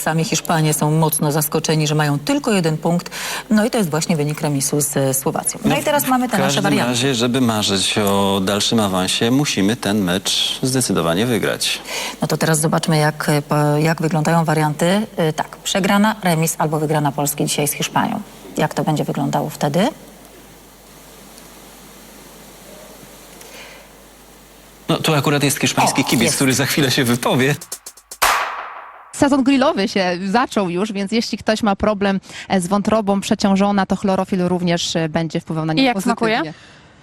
Sami Hiszpanie są mocno zaskoczeni, że mają tylko jeden punkt. No i to jest właśnie wynik remisu z e, Słowacją. No i teraz mamy te W nasze każdym warianty. razie, żeby marzyć o dalszym awansie, musimy ten mecz zdecydowanie wygrać. No to teraz zobaczmy, jak, e, jak wyglądają warianty. E, Tak, przegrana, remis albo wygrana Polski dzisiaj z Hiszpanią. Jak to będzie wyglądało wtedy? No tu akurat jest hiszpański O, kibic, jest. który za chwilę się wypowie. Sezon grillowy się zaczął już, więc jeśli ktoś ma problem e, z wątrobą przeciążona, to chlorofil również e, będzie wpływał na nią I jak pozytywnie. smakuje?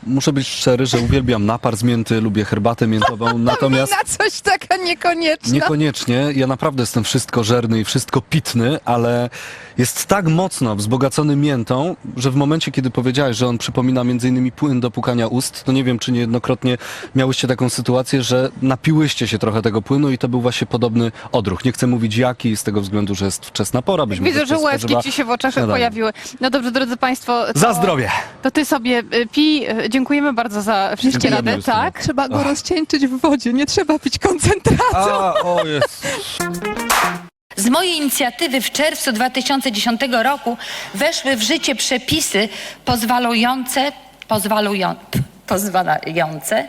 Muszę być szczery, że uwielbiam napar z mięty, lubię herbatę miętową, natomiast Na coś taka niekonieczna. niekoniecznie. Ja naprawdę jestem wszystko żerny i wszystko pitny, ale jest tak mocno wzbogacony miętą, że w momencie, kiedy powiedziałeś, że on przypomina między innymi płyn do pukania ust, to nie wiem, czy niejednokrotnie miałyście taką sytuację, że napiłyście się trochę tego płynu i to był właśnie podobny odruch. Nie chcę mówić jaki, z tego względu, że jest wczesna pora. Być może Widzę, że ktoś łezki spożywa ci się w oczach śniadanie. pojawiły. No dobrze, drodzy Państwo. To, Za zdrowie! To ty sobie y, pij. Dziękujemy bardzo za wszystkie Dziękujemy, rady. Tak. Trzeba go rozcieńczyć w wodzie, nie trzeba pić koncentratu. A, o jest. Z mojej inicjatywy w czerwcu 2010 roku weszły w życie przepisy pozwalające, pozwalują, pozwalające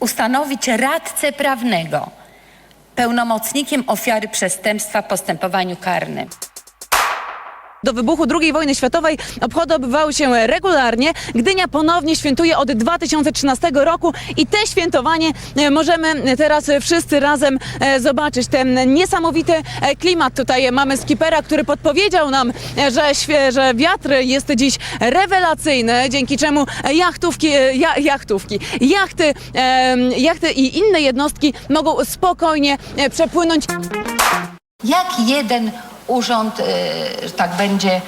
ustanowić radcę prawnego pełnomocnikiem ofiary przestępstwa w postępowaniu karnym. Do wybuchu II wojny światowej obchody odbywały się regularnie. Gdynia ponownie świętuje od 2013 roku i te świętowanie e, możemy teraz wszyscy razem e, zobaczyć. Ten niesamowity e, klimat tutaj mamy skipera, który podpowiedział nam, że, że wiatr jest dziś rewelacyjny, dzięki czemu jachtówki, ja, jachtówki, jachty, jachty i inne jednostki mogą spokojnie przepłynąć Jak jeden urząd, y, tak będzie,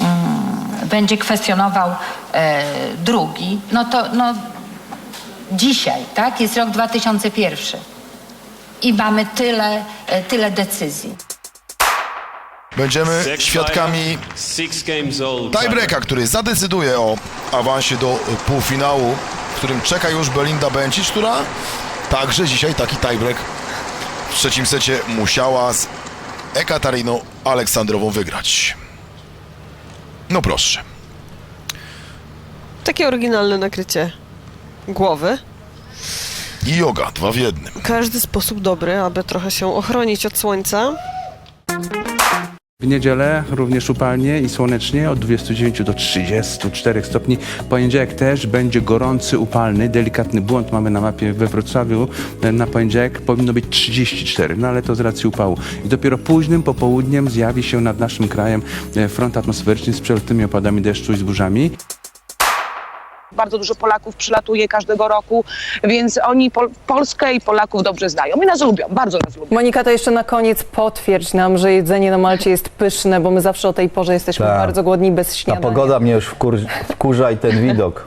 mm, będzie kwestionował e, drugi, no to no, dzisiaj, tak, jest rok 2001 i mamy tyle, e, tyle decyzji. Będziemy świadkami tiebreaka, który zadecyduje o awansie do półfinału, w którym czeka już Belinda Bencic, która także dzisiaj taki tiebreak w trzecim secie musiała z Ekatariną Aleksandrową wygrać. No proszę. Takie oryginalne nakrycie głowy. I yoga, dwa w jednym. Każdy sposób dobry, aby trochę się ochronić od słońca. W niedzielę również upalnie i słonecznie od 29 do 34 stopni. Poniedziałek też będzie gorący, upalny, delikatny błąd mamy na mapie we Wrocławiu. Na poniedziałek powinno być 34, no ale to z racji upału. I dopiero późnym popołudniem zjawi się nad naszym krajem e, front atmosferyczny z przelotnymi opadami deszczu i z burzami. Bardzo dużo Polaków przylatuje każdego roku, więc oni Pol- Polskę i Polaków dobrze znają i nas lubią, bardzo nas lubią. Monika, to jeszcze na koniec potwierdź nam, że jedzenie na Malcie jest pyszne, bo my zawsze o tej porze jesteśmy Tak. bardzo głodni bez Ta śniadania. pogoda mnie już wkur, wkurza i ten widok.